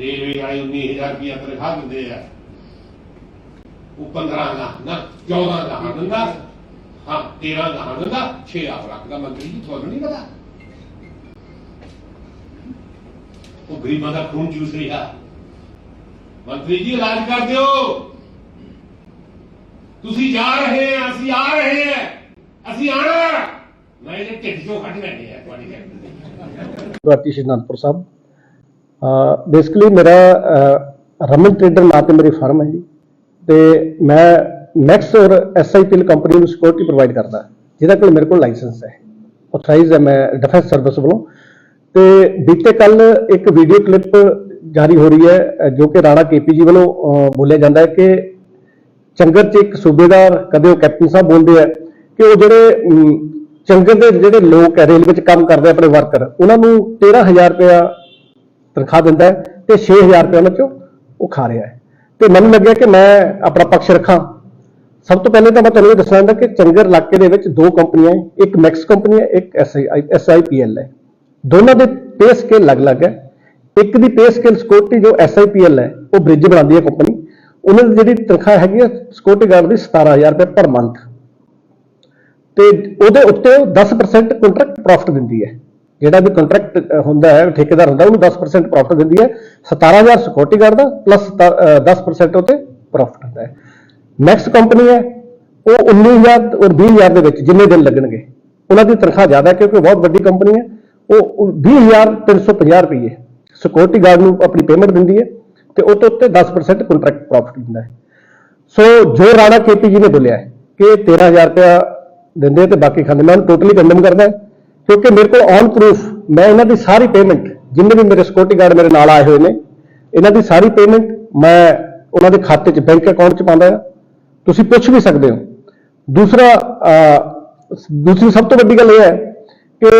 Railway ਵਾਲੇ 19000 ਰੁਪਇਆ ਤਨਖਾਹ ਦਿੰਦੇ ਆ। ਉਹ 15 ਦਾ ਨਾ 14 ਦਾ ਦਿੰਦਾ। ਹਾਂ 13 ਦਾ ਦਿੰਦਾ 6 ਆਪ ਰੱਖਦਾ ਮੰਤਰੀ ਜੀ, ਤੁਹਾਨੂੰ ਨਹੀਂ ਪਤਾ। ਉਹ ਗਰੀਬਾਂ ਦਾ ਖੂਨ ਚੂਸ ਰਿਹਾ। ਮੰਤਰੀ ਜੀ, ਇਲਾਜ ਕਰ ਦਿਓ। ਤੁਸੀਂ ਜਾ ਰਹੇ ਆ, ਅਸੀਂ ਆ ਰਹੇ ਆ। ਅਸੀਂ ਆਣਾ ਮੈਂ ਇਹਦੇ ਢਿੱਡ ਚੋਂ ਕੱਢ ਲੈਣੇ ਆ, ਤੁਹਾਡੀ ਗੱਲ ਭਾਰਤੀ ਸ਼੍ਰੀ ਸਾਹਿਬ। ਬੇਸਿਕਲੀ ਮੇਰਾ ਰਮਨ ਟ੍ਰੇਡਰ ਨਾਂ ਤੇ ਮੇਰੀ ਫਰਮ ਹੈ ਜੀ। ਤੇ ਮੈਂ ਮੈਕਸ ਔਰ ਐਸਆਈਪੀਐਲ ਕੰਪਨੀ ਨੂੰ ਸਿਕਿਉਰਿਟੀ ਪ੍ਰੋਵਾਈਡ ਕਰਦਾ ਜਿਹਦਾ ਕੋਲ ਮੇਰੇ ਕੋਲ ਲਾਇਸੈਂਸ ਹੈ। ਆਥੋਰਾਈਜ਼ ਹੈ, ਮੈਂ ਡਿਫੈਂਸ ਸਰਵਿਸ ਵੱਲੋਂ। ਤੇ ਬੀਤੇ ਕੱਲ ਇੱਕ ਵੀਡੀਓ ਕਲਿੱਪ ਜਾਰੀ ਹੋ ਰਹੀ ਹੈ, ਜੋ ਕਿ ਰਾਣਾ ਕੇਪੀ ਜੀ ਵੱਲੋਂ ਬੋਲਿਆ ਜਾਂਦਾ ਹੈ ਕਿ ਚੰਗਰ 'ਚ ਇੱਕ ਸੂਬੇਦਾਰ, ਕਦੇ ਉਹ ਕੈਪਟਨ ਸਾਹਿਬ ਬੋਲਦੇ ਆ, ਕਿ ਉਹ ਜਿਹੜੇ ਚੰਗਰ ਦੇ ਜਿਹੜੇ ਲੋਕ ਹੈ ਰੇਲਵੇ 'ਚ ਕੰਮ ਕਰਦੇ ਆਪਣੇ ਵਰਕਰ ਉਹਨਾਂ ਨੂੰ 13000 ਰੁਪਇਆ ਤਨਖਾਹ ਦਿੰਦਾ ਹੈ ਤੇ 6000 ਰੁਪਏ ਉਹਨਾਂ 'ਚੋਂ ਉਹ ਖਾ ਰਿਹਾ ਹੈ। ਤੇ ਮੈਨੂੰ ਲੱਗਿਆ ਕਿ ਮੈਂ ਆਪਣਾ ਪੱਖ ਰੱਖਾਂ। ਸਭ ਤੋਂ ਪਹਿਲੇ ਤਾਂ ਮੈਂ ਤੁਹਾਨੂੰ ਇਹ ਦੱਸਣਾ ਹੁੰਦਾ ਕਿ ਚੰਗਰ ਇਲਾਕੇ ਦੇ ਵਿੱਚ ਦੋ ਕੰਪਨੀਆਂ ਹੈ, ਇੱਕ ਮੈਕਸ ਕੰਪਨੀ ਹੈ, ਇੱਕ ਐਸਆਈ, ਐਸਆਈਪੀਐਲ ਹੈ। ਦੋਨਾਂ ਦੇ ਪੇ ਸਕੇਲ ਅਲੱਗ-ਅਲੱਗ ਹੈ। ਇੱਕ ਦੀ ਪੇ ਸਕੇਲ ਸਿਕਿਉਰਿਟੀ ਜੋ ਐਸਆਈਪੀਐਲ ਹੈ, ਉਹ ਬ੍ਰਿਜ ਬਣਾਉਂਦੀ ਹੈ ਕੰਪਨੀ ਉਹਨਾਂ ਦੀ ਜਿਹੜੀ ਤਨਖਾਹ ਹੈਗੀ ਹੈ ਸਿਕਿਉਰਿਟੀ ਗਾਰਡ ਦੀ 17000 ਰੁਪਏ ਪਰ ਮੰਥ ਤੇ ਉਹਦੇ ਉੱਤੇ ਉਹ 10% ਕੰਟਰੈਕਟ ਪ੍ਰੋਫਿਟ ਦਿੰਦੀ ਹੈ। ਜਿਹੜਾ ਵੀ ਕੰਟਰੈਕਟ ਹੁੰਦਾ ਹੈ ਠੇਕੇਦਾਰ ਹੁੰਦਾ ਉਹਨੂੰ 10% ਪ੍ਰੋਫਿਟ ਦਿੰਦੀ ਹੈ। 17000 ਸਿਕਿਉਰਿਟੀ ਗਾਰਡ ਦਾ ਪਲੱਸ 10% ਉਹਤੇ ਪ੍ਰੋਫਿਟ ਹੁੰਦਾ ਹੈ। ਨੈਕਸਟ ਕੰਪਨੀ ਹੈ ਉਹ 19000 ਔਰ 20000 ਦੇ ਵਿੱਚ ਜਿੰਨੇ ਦਿਨ ਲੱਗਣਗੇ। ਉਹਨਾਂ ਦੀ ਤਨਖਾਹ ਜ਼ਿਆਦਾ ਕਿਉਂਕਿ ਬਹੁਤ ਵੱਡੀ ਕੰਪਨੀ ਹੈ। ਉਹ 20350 ਰੁਪਏ ਸਿਕਿਉਰਿਟੀ ਗਾਰਡ ਨੂੰ ਆਪਣੀ ਪੇਮੈਂਟ ਦਿੰਦੀ ਹੈ ਤੇ ਉਹ ਤੋਂ ਉੱਤੇ 10% ਕੰਟਰੈਕਟ ਪ੍ਰੋਫਿਟ ਦਿੰਦਾ ਹੈ। ਸੋ ਜੋ ਰਾਣਾ ਕੇਪੀ ਜੀ ਨੇ ਬੋਲਿਆ ਹੈ ਕਿ 13000 ਰੁਪਇਆ ਦਿੰਦੇ ਆ ਤੇ ਬਾਕੀ ਖਾਂਦੇ ਮੈਂ ਉਹਨੂੰ ਟੋਟਲੀ ਕੰਡਮ ਕਰਦਾ ਹਾਂ, ਕਿਉਂਕਿ ਮੇਰੇ ਕੋਲ ਔਨ ਪ੍ਰੂਫ ਮੈਂ ਇਹਨਾਂ ਦੀ ਸਾਰੀ ਪੇਮੈਂਟ ਜਿੰਨੇ ਵੀ ਮੇਰੇ ਸਿਕਿਉਰਿਟੀ ਗਾਰਡ ਮੇਰੇ ਨਾਲ ਆਏ ਹੋਏ ਨੇ, ਇਹਨਾਂ ਦੀ ਸਾਰੀ ਪੇਮੈਂਟ ਮੈਂ ਉਹਨਾਂ ਦੇ ਖਾਤੇ 'ਚ ਬੈਂਕ ਅਕਾਊਂਟ 'ਚ ਪਾਉਂਦਾ ਹਾਂ। ਤੁਸੀਂ ਪੁੱਛ ਵੀ ਸਕਦੇ ਹੋ। ਦੂਸਰਾ ਦੂਸਰੀ ਸਭ ਤੋਂ ਵੱਡੀ ਗੱਲ ਇਹ ਹੈ ਕਿ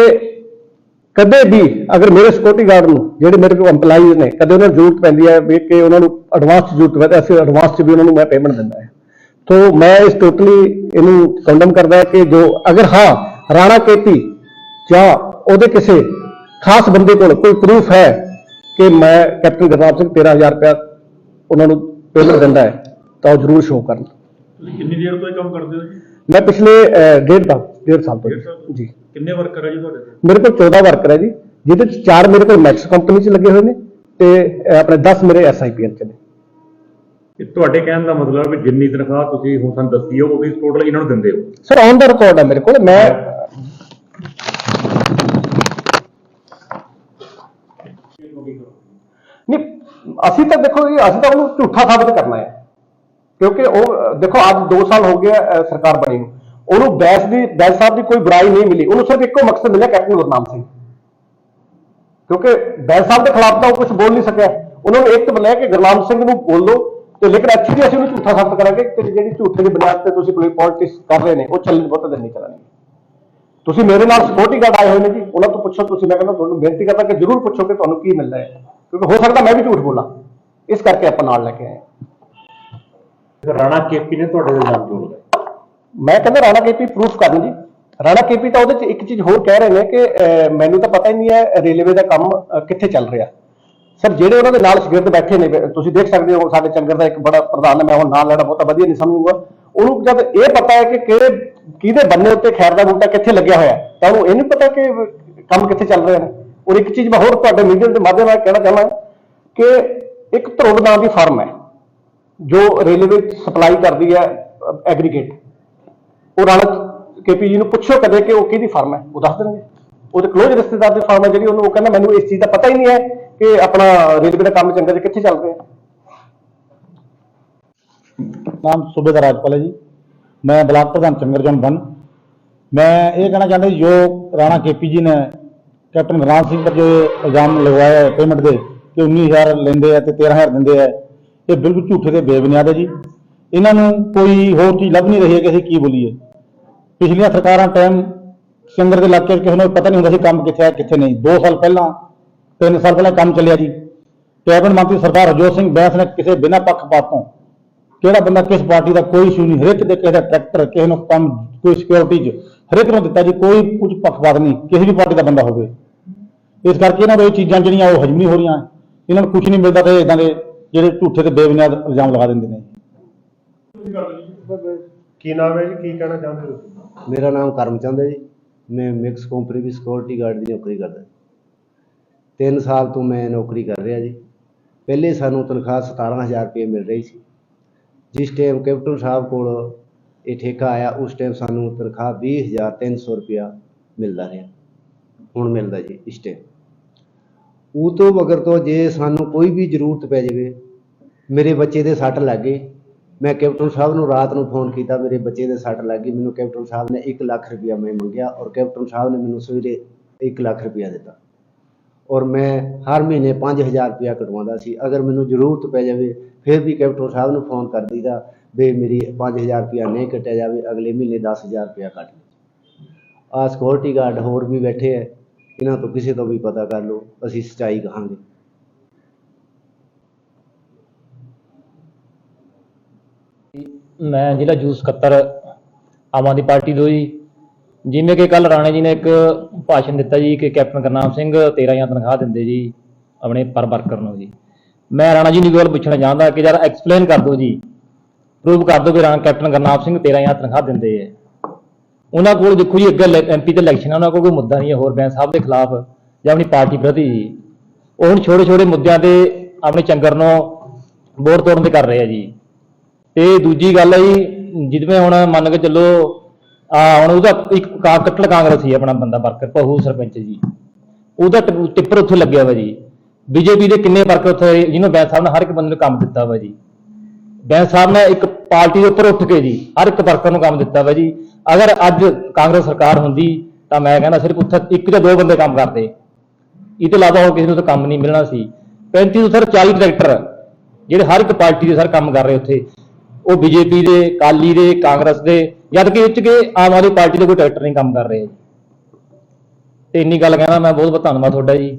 ਕਦੇ ਵੀ ਅਗਰ ਮੇਰੇ ਸਿਕਿਉਰਿਟੀ ਗਾਰਡ ਨੂੰ, ਜਿਹੜੇ ਮੇਰੇ ਕੋਲ EMPLOYEES ਨੇ, ਕਦੇ ਉਹਨਾਂ ਨੂੰ ਜ਼ਰੂਰਤ ਪੈਂਦੀ ਹੈ ਵੀ ਕਿ ਉਹਨਾਂ ਨੂੰ ਐਡਵਾਂਸ 'ਚ ਜ਼ਰੂਰਤ ਪਵੇ ਅਸੀਂ ਐਡਵਾਂਸ 'ਚ ਵੀ ਉਹਨਾਂ ਨੂੰ ਮੈਂ ਪੇਮੈਂਟ ਦਿੰਦਾ ਹੈ। ਤੋ ਮੈਂ ਇਸ ਟੋਟਲੀ ਇਹਨੂੰ ਕੰਡਮ ਕਰਦਾ ਕਿ ਜੋ, ਅਗਰ ਹਾਂ, ਰਾਣਾ ਕੇਪੀ ਜਾਂ ਉਹਦੇ ਕਿਸੇ ਖਾਸ ਬੰਦੇ ਕੋਲ ਕੋਈ ਪ੍ਰੂਫ ਹੈ ਕਿ ਮੈਂ ਕੈਪਟਨ ਗੁਰਨਾਮ ਸਿੰਘ 13000 ਰੁਪਇਆ ਉਹਨਾਂ ਨੂੰ ਪੇਮੈਂਟ ਦਿੰਦਾ ਹੈ ਤਾਂ ਉਹ ਜ਼ਰੂਰ ਸ਼ੋਅ ਕਰਨ। ਤੁਸੀਂ ਕਿੰਨੀ ਦੇਰ ਤੋਂ ਇਹ ਕੰਮ ਕਰਦੇ ਹੋ ਜੀ? ਮੈਂ ਪਿਛਲੇ ਅਹ, ਡੇਢ ਦਾ ਡੇਢ ਸਾਲ ਤੋਂ ਡੇਢ ਸਾਲ ਤੋਂ? ਜੀ। ਕਿੰਨੇ ਵਰਕਰ ਹੈ ਜੀ ਤੁਹਾਡੇ ਕੋਲ? ਮੇਰੇ ਕੋਲ 14 ਵਰਕਰ ਹੈ ਜੀ ਜਿਹਦੇ ਚ 4 ਮੇਰੇ ਕੋਲ ਮੈਕਸ ਕੰਪਨੀ ਚ ਲੱਗੇ ਹੋਏ ਨੇ ਤੇ ਅਹ, ਆਪਣੇ 10 ਮੇਰੇ ਐਸਆਈਪੀਐਲ ਚ ਨੇ। ਇਹ ਤੁਹਾਡੇ ਕਹਿਣ ਦਾ ਮਤਲਬ ਹੈ ਵੀ ਜਿੰਨੀ ਤਨਖਾਹ ਤੁਸੀਂ ਹੁਣ ਸਾਨੂੰ ਦੱਸੀ ਹੋ ਉਹ ਵੀ ਟੋਟਲ ਇਹਨਾਂ ਨੂੰ ਦਿੰਦੇ ਹੋ? ਸਰ ਔਨ ਦਾ ਰਿਕਾਰਡ ਹੈ ਮੇਰੇ ਕੋਲ ਮੈਂ ਨਹੀਂ ਅਸੀਂ ਤਾਂ ਦੇਖੋ ਜੀ ਅਸੀਂ ਤਾਂ ਉਹਨੂੰ ਝੂਠਾ ਸਾਬਤ ਕਰਨਾ ਹੈ। ਕਿਉਂਕਿ ਉਹ ਦੇਖੋ ਅੱਜ 2 ਸਾਲ ਹੋ ਗਏ ਅਹ, ਸਰਕਾਰ ਬਣੀ ਨੂੰ। ਉਹਨੂੰ ਬੈਸ ਦੀ ਬੈਸ ਸਾਹਿਬ ਦੀ ਕੋਈ ਬੁਰਾਈ ਨਹੀਂ ਮਿਲੀ। ਉਹਨੂੰ ਸਿਰਫ ਇੱਕੋ ਮਕਸਦ ਮਿਲਿਆ ਕੈਪਟਨ ਗੁਰਨਾਮ ਸਿੰਘ। ਕਿਉਂਕਿ ਬੈਸ ਸਾਹਿਬ ਦੇ ਖਿਲਾਫ ਤਾਂ ਉਹ ਕੁਝ ਬੋਲ ਨਹੀਂ ਸਕਿਆ। ਉਹਨਾਂ ਨੂੰ ਇੱਕ ਮਿਲਿਆ ਕਿ ਗੁਰਨਾਮ ਸਿੰਘ ਨੂੰ ਬੋਲੋ ਤੇ ਲੇਕਿਨ ਅੱਛੀ ਐਕਚੁਅਲੀ ਅਸੀਂ ਉਹਨੂੰ ਝੂਠਾ ਸਾਬਤ ਕਰਾਂਗੇ ਕਿ ਜਿਹੜੀ ਝੂਠੇ ਦੀ ਬੁਨਿਆਦ ਤੇ ਤੁਸੀਂ ਕੋਈ ਪੋਲਿਟਿਕਸ ਕਰ ਰਹੇ ਨੇ ਉਹ ਚੱਲਣ ਬਹੁਤ ਦਿਨ ਨਹੀਂ ਚੱਲਣਗੇ। ਤੁਸੀਂ ਮੇਰੇ ਨਾਲ ਸਿਕਿਉਰਿਟੀ ਗਾਰਡ ਆਏ ਹੋਏ ਨੇ ਜੀ। ਉਹਨਾਂ ਤੋਂ ਪੁੱਛੋ ਤੁਸੀਂ ਮੈਂ ਕਹਿੰਦਾ ਤੁਹਾਨੂੰ ਬੇਨਤੀ ਕਰਦਾ ਕਿ ਜ਼ਰੂਰ ਪੁੱਛੋ ਕਿ ਤੁਹਾਨੂੰ ਕੀ ਮਿਲਦਾ ਹੈ। ਕਿਉਂਕਿ ਹੋ ਸਕਦਾ ਮੈਂ ਵੀ ਝੂਠ ਬੋਲਾਂ। ਇਸ ਕਰਕੇ ਆਪਾਂ ਨਾਲ ਲੈ ਕੇ ਆਏ। ਰਾਣਾ ਕੇਪੀ ਨੇ ਤੁਹਾਡੇ ਦੇ ਇਲਜ਼ਾਮ ਕਿਉਂ ਲਗਾਏ ਮੈਂ ਕਹਿੰਦਾ ਰਾਣਾ ਕੇਪੀ ਪ੍ਰੂਫ ਕਰਨ ਜੀ। ਰਾਣਾ ਕੇਪੀ ਤਾਂ ਉਹਦੇ ਚ ਇੱਕ ਚੀਜ਼ ਹੋਰ ਕਹਿ ਰਹੇ ਨੇ ਕਿ ਮੈਨੂੰ ਤਾਂ ਪਤਾ ਹੀ ਨਹੀਂ ਹੈ ਰੇਲਵੇ ਦਾ ਕੰਮ ਕਿੱਥੇ ਚੱਲ ਰਿਹਾ। ਸਰ ਜਿਹੜੇ ਉਹਨਾਂ ਦੇ ਨਾਲ ਸ਼ਗਿਰਦ ਬੈਠੇ ਨੇ ਤੁਸੀਂ ਦੇਖ ਸਕਦੇ ਹੋ ਸਾਡੇ ਚੰਗਰ ਦਾ ਇੱਕ ਬੜਾ ਪ੍ਰਧਾਨ ਹੈ ਮੈਂ ਹੁਣ ਨਾਂ ਲੈਣਾ ਬਹੁਤਾ ਵਧੀਆ ਨਹੀਂ ਸਮਝੂਗਾ। ਉਹਨੂੰ ਜਦ ਇਹ ਪਤਾ ਹੈ ਕਿ ਕਿਹੜੇ ਕਿਹਦੇ ਬੰਨੇ ਉੱਤੇ ਖੈਰ ਦਾ ਬੂਟਾ ਕਿੱਥੇ ਲੱਗਿਆ ਹੋਇਆ ਤਾਂ ਉਹਨੂੰ ਇਹ ਨਹੀਂ ਪਤਾ ਕਿ ਕੰਮ ਕਿੱਥੇ ਚੱਲ ਰਿਹਾ ਹੈ। ਔਰ ਇੱਕ ਚੀਜ਼ ਮੈਂ ਹੋਰ ਤੁਹਾਡੇ ਮੀਡੀਆ ਦੇ ਮਾਧਿਅਮ ਨਾਲ ਕਹਿਣਾ ਚਾਹੁੰਦਾ ਕਿ ਇੱਕ ਧਰੁਵ ਨਾਂ ਦੀ ਫਰਮ ਹੈ, ਜੋ ਰੇਲਵੇ ਸਪਲਾਈ ਕਰਦੀ ਹੈ ਐਗਰੀਗੇਟ ਉਹ ਰਾਣਾ ਕੇਪੀ ਜੀ ਨੂੰ ਪੁੱਛੋ ਕਦੇ ਕਿ ਉਹ ਕਿਹਦੀ ਫਰਮ ਹੈ, ਉਹ ਦੱਸ ਦੇਣਗੇ। ਉਹਦੇ ਕਲੋਜ਼ ਰਿਸ਼ਤੇਦਾਰ ਦੀ ਫਰਮ ਹੈ ਜਿਹੜੀ, ਉਹਨੂੰ ਉਹ ਕਹਿੰਦਾ, ਮੈਨੂੰ ਇਸ ਚੀਜ਼ ਦਾ ਪਤਾ ਹੀ ਨਹੀਂ ਹੈ ਕਿ ਆਪਣਾ ਰੇਲਵੇ ਦਾ ਕੰਮ ਚੰਗਾ ਜਿਹਾ ਕਿੱਥੇ ਚੱਲ ਰਿਹਾ ਨਾਮ ਸੂਬੇਦਾਰ ਰਾਜਪਾਲ ਹੈ ਜੀ। ਮੈਂ ਬਲਾਕ ਪ੍ਰਧਾਨ ਚੰਗਰ ਜਨ ਬਨ ਮੈਂ ਇਹ ਕਹਿਣਾ ਚਾਹੁੰਦਾ ਜੋ ਰਾਣਾ ਕੇਪੀ ਜੀ ਨੇ ਕੈਪਟਨ ਗੁਰਨਾਮ ਸਿੰਘ ਪਰ ਜੋ ਇਲਜ਼ਾਮ ਲਗਵਾਇਆ ਹੈ ਪੇਮੈਂਟ ਦੇ ਕਿ 19000 ਲੈਂਦੇ ਆ ਤੇ 13000 ਦਿੰਦੇ ਆ, ਇਹ ਬਿਲਕੁਲ ਝੂਠੇ ਤੇ ਬੇਬੁਨਿਆਦ ਹੈ ਜੀ। ਇਹਨਾਂ ਨੂੰ ਕੋਈ ਹੋਰ ਚੀਜ਼ ਲੱਭ ਨਹੀਂ ਰਹੀ ਹੈ ਕਿ ਅਸੀਂ ਕੀ ਬੋਲੀਏ। ਪਿਛਲੀਆਂ ਸਰਕਾਰਾਂ ਟਾਈਮ ਚੰਗਰ ਦੇ ਇਲਾਕੇ 'ਚ ਕਿਸੇ ਨੂੰ ਪਤਾ ਨਹੀਂ ਹੁੰਦਾ ਸੀ ਕੰਮ ਕਿੱਥੇ ਹੈ, ਕਿੱਥੇ ਨਹੀਂ। 2 ਸਾਲ ਪਹਿਲਾਂ 3 ਸਾਲ ਪਹਿਲਾਂ ਕੰਮ ਚੱਲਿਆ ਜੀ। ਕੈਬਨਿਟ ਮੰਤਰੀ ਸਰਦਾਰ ਹਰਜੋਤ ਸਿੰਘ ਬੈਂਸ ਨੇ ਕਿਸੇ ਬਿਨਾਂ ਪੱਖਪਾਤ ਤੋਂ ਕਿਹੜਾ ਬੰਦਾ ਕਿਸ ਪਾਰਟੀ ਦਾ ਕੋਈ ਇਸ਼ੂ ਨਹੀਂ, ਹਰੇਕ ਦੇ ਕਿਸੇ ਦਾ ਟਰੈਕਟਰ, ਕਿਸੇ ਨੂੰ ਕੰਮ, ਕੋਈ ਸਿਕਿਉਰਿਟੀ 'ਚ ਹਰੇਕ ਨੂੰ ਦਿੱਤਾ ਜੀ, ਕੋਈ ਕੁਝ ਪੱਖਪਾਤ ਨਹੀਂ, ਕਿਸੇ ਵੀ ਪਾਰਟੀ ਦਾ ਬੰਦਾ ਹੋਵੇ। ਇਸ ਕਰਕੇ ਇਹਨਾਂ ਨੂੰ ਇਹ ਚੀਜ਼ਾਂ ਜਿਹੜੀਆਂ ਉਹ ਹਜਮ ਨਹੀਂ ਹੋ ਰਹੀਆਂ। ਇਹਨਾਂ ਨੂੰ ਕੁਝ ਨਹੀਂ ਮਿਲਦਾ ਤੇ ਇਦਾਂ ਦੇ ਜਿਹੜੇ ਝੂਠੇ ਤੇ ਬੇਬੁਨਿਆਦ ਇਲਜ਼ਾਮ ਲਗਾ ਦਿੰਦੇ ਨੇ। ਕੀ ਨਾਮ ਹੈ ਜੀ? ਕੀ ਕਹਿਣਾ ਚਾਹੁੰਦੇ ਹੋ? ਮੇਰਾ ਨਾਮ ਕਰਮਚੰਦ ਹੈ ਜੀ। ਮੈਂ ਮਿਕਸ ਕੰਪਨੀ ਦੀ ਸਿਕਿਉਰਿਟੀ ਗਾਰਡ ਦੀ ਨੌਕਰੀ ਕਰਦਾ। ਤਿੰਨ ਸਾਲ ਤੋਂ ਮੈਂ ਨੌਕਰੀ ਕਰ ਰਿਹਾ ਜੀ। ਪਹਿਲੇ ਸਾਨੂੰ ਤਨਖਾਹ 17000 ਰੁਪਏ ਮਿਲ ਰਹੀ ਸੀ। ਜਿਸ ਟਾਈਮ ਕੈਪਟਨ ਸਾਹਿਬ ਕੋਲ ਇਹ ਠੇਕਾ ਆਇਆ ਉਸ ਟਾਈਮ ਸਾਨੂੰ ਤਨਖਾਹ 20300 ਰੁਪਇਆ ਮਿਲਦਾ ਰਿਹਾ। ਹੁਣ ਮਿਲਦਾ ਜੀ ਇਸ ਟਾਈਮ ਉਹ ਤੋਂ ਮਗਰ ਤੋਂ ਜੇ ਸਾਨੂੰ ਕੋਈ ਵੀ ਜ਼ਰੂਰਤ ਪੈ ਜਾਵੇ, ਮੇਰੇ ਬੱਚੇ ਦੇ ਸੱਟ ਲੱਗ ਗਈ ਮੈਂ ਕੈਪਟਨ ਸਾਹਿਬ ਨੂੰ ਰਾਤ ਨੂੰ ਫੋਨ ਕੀਤਾ, ਮੇਰੇ ਬੱਚੇ ਦੇ ਸੱਟ ਲੱਗ ਗਈ। ਮੈਨੂੰ ਕੈਪਟਨ ਸਾਹਿਬ ਨੇ 1 ਲੱਖ ਰੁਪਇਆ ਮੈਂ ਮੰਗਿਆ ਔਰ ਕੈਪਟਨ ਸਾਹਿਬ ਨੇ ਮੈਨੂੰ ਸਵੇਰੇ 1 ਲੱਖ ਰੁਪਇਆ ਦਿੱਤਾ। ਔਰ ਮੈਂ ਹਰ ਮਹੀਨੇ 5000 ਰੁਪਇਆ ਕਟਵਾਉਂਦਾ ਸੀ। ਅਗਰ ਮੈਨੂੰ ਜ਼ਰੂਰਤ ਪੈ ਜਾਵੇ, ਫਿਰ ਵੀ ਕੈਪਟਨ ਸਾਹਿਬ ਨੂੰ ਫੋਨ ਕਰ ਦਈਦਾ ਵੀ ਮੇਰੀ 5000 ਰੁਪਇਆ ਨਹੀਂ ਕੱਟਿਆ ਜਾਵੇ, ਅਗਲੇ ਮਹੀਨੇ 10000 ਰੁਪਇਆ ਕੱਟ ਆ ਸਿਕਿਉਰਿਟੀ ਗਾਰਡ ਹੋਰ ਵੀ ਬੈਠੇ ਐ ਇਹਨਾਂ ਤੋਂ ਕਿਸੇ ਤੋਂ ਵੀ ਪਤਾ ਕਰ ਲਓ, ਅਸੀਂ ਸੱਚਾਈ ਕਹਾਂਗੇ। ਮੈਂ ਜ਼ਿਲ੍ਹਾ ਜੂਸ ਸਕੱਤਰ ਆਮ ਆਦਮੀ ਪਾਰਟੀ ਤੋਂ ਜੀ। ਜਿਵੇਂ ਕਿ ਕੱਲ ਰਾਣਾ ਜੀ ਨੇ ਇੱਕ ਭਾਸ਼ਣ ਦਿੱਤਾ ਜੀ ਕਿ ਕੈਪਟਨ ਗੁਰਨਾਮ ਸਿੰਘ 13 ਤਨਖਾਹ ਦਿੰਦੇ ਜੀ, ਆਪਣੇ ਪਰ ਵਰਕਰ ਨੂੰ ਜੀ। ਮੈਂ ਰਾਣਾ ਜੀ ਨੂੰ ਗੱਲ ਪੁੱਛਣਾ ਚਾਹੁੰਦਾ ਕਿ ਜਰਾ ਐਕਸਪਲੇਨ ਕਰ ਦਿਓ ਜੀ। ਪ੍ਰੂਵ ਕਰ ਦਿਓ ਕਿ ਰਾਣਾ ਕੈਪਟਨ ਗੁਰਨਾਮ ਸਿੰਘ 13 ਤਨਖਾਹ ਦਿੰਦੇ ਹੈ ਉਹਨਾਂ ਕੋਲ ਦੇਖੋ ਜੀ ਅੱਗੇ ਐਮਪੀ ਤੇ ਇਲੈਕਸ਼ਨ ਆ, ਉਹਨਾਂ ਕੋਲ ਕੋਈ ਮੁੱਦਾ ਨਹੀਂ ਹੈ, ਹੋਰ ਬੈਂਸ ਸਾਹਿਬ ਦੇ ਖਿਲਾਫ ਜਾਂ ਆਪਣੀ ਪਾਰਟੀ ਪ੍ਰਤੀ। ਜੀ ਉਹ ਹੁਣ ਛੋਟੇ ਛੋਟੇ ਮੁੱਦਿਆਂ ਤੇ ਆਪਣੇ ਚੰਗਰ ਨੂੰ ਵੋਟ ਤੋੜਨ ਤੇ ਕਰ ਰਹੇ ਆ ਜੀ। ਤੇ ਦੂਜੀ ਗੱਲ ਹੈ ਜੀ, ਜਿਵੇਂ ਹੁਣ ਮੰਨ ਕੇ ਚੱਲੋ, ਆ ਹੁਣ ਉਹਦਾ ਇੱਕ ਕਾ ਕੱਟੜ ਕਾਂਗਰਸੀ ਆਪਣਾ ਬੰਦਾ, ਵਰਕਰ ਪਹੂ ਸਰਪੰਚ ਜੀ। ਉਹਦਾ ਟਿਪ- ਟਿੱਪਰ ਉੱਥੇ ਲੱਗਿਆ ਵਾ ਜੀ। ਬੀਜੇਪੀ ਦੇ ਕਿੰਨੇ ਵਰਕਰ ਉੱਥੇ ਜਿਹਨੂੰ ਬੈਂਸ ਸਾਹਿਬ ਨੇ ਹਰ ਇੱਕ ਬੰਦੇ ਨੂੰ ਕੰਮ ਦਿੱਤਾ ਵਾ ਜੀ। ਬੈਂਸ ਸਾਹਿਬ ਨੇ ਇੱਕ ਪਾਰਟੀ ਦੇ ਉੱਪਰ ਉੱਠ ਕੇ ਜੀ, ਹਰ ਇੱਕ ਵਰਕਰ ਨੂੰ ਕੰਮ ਦਿੱਤਾ ਵਾ ਜੀ। ਅਗਰ ਅੱਜ ਕਾਂਗਰਸ ਸਰਕਾਰ ਹੁੰਦੀ, ਤਾਂ ਮੈਂ ਕਹਿੰਦਾ ਸਿਰਫ ਉੱਥੇ ਇੱਕ ਜਾਂ ਦੋ ਬੰਦੇ ਕੰਮ ਕਰਦੇ। ਇਹ ਤੋਂ ਇਲਾਵਾ ਹੋਰ ਕਿਸੇ ਨੂੰ ਤਾਂ ਕੰਮ ਨਹੀਂ ਮਿਲਣਾ ਸੀ। 35 ਤੋਂ ਸਰ 40 ਡਾਇਰੈਕਟਰ, ਜਿਹੜੇ ਹਰ ਇੱਕ ਪਾਰਟੀ ਦੇ ਸਰ ਕੰਮ ਕਰ ਰਹੇ ਉੱਥੇ। ਉਹ ਬੀਜੇਪੀ ਦੇ ਕਾਲੀ ਦੇ, ਕਾਂਗਰਸ ਦੇ, ਜਦ ਕਿ ਇਹ 'ਚ ਕਿ ਆਮ ਆਦਮੀ ਪਾਰਟੀ ਦੇ ਕੋਈ ਡਾਇਰੈਕਟਰ ਨਹੀਂ ਕੰਮ ਕਰ ਰਹੇ। ਤੇ ਇੰਨੀ ਗੱਲ ਕਹਿਣਾ ਮੈਂ ਬਹੁਤ ਬਹੁਤ ਧੰਨਵਾਦ ਤੁਹਾਡਾ ਜੀ।